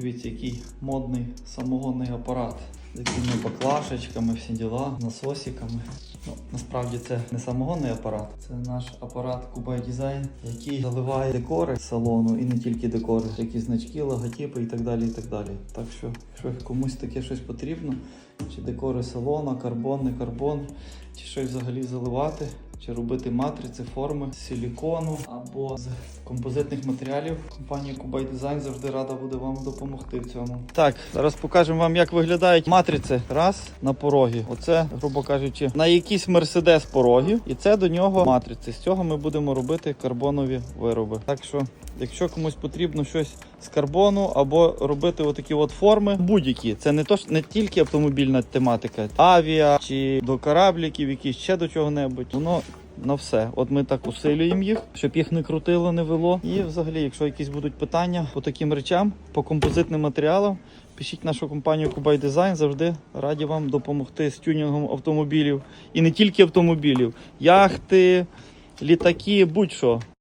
Дивіться, який модний самогонний апарат. З якими баклашечками, всі діла, насосиками. Ну, насправді це не самогонний апарат, це наш апарат Кубай Дизайн, який заливає декори салону і не тільки декори, які значки, логотипи і так далі. і так далі. Так що, якщо комусь таке щось потрібно, чи декори салона, карбон, не карбон, чи щось взагалі заливати, чи робити матриці, форми з силікону або з композитних матеріалів. Компанія Кубай Дизайн завжди рада буде вам допомогти в цьому. Так, зараз покажемо вам, як виглядають матриці. Раз на порогі. Оце, грубо кажучи, на якийсь мерседес пороги, і це до нього матриці. З цього ми будемо робити карбонові вироби. Так що, якщо комусь потрібно щось з карбону або робити отакі от форми, будь-які. Це не то не тільки автомобільна тематика, авіа чи до корабліків, якісь ще до чого-небудь. Воно на все. От ми так усилюємо їх, щоб їх не крутило, не вело. І взагалі, якщо якісь будуть питання по таким речам, по композитним матеріалам, пишіть нашу компанію Кубай Дизайн. Завжди раді вам допомогти з тюнінгом автомобілів. І не тільки автомобілів, яхти, літаки, будь-що.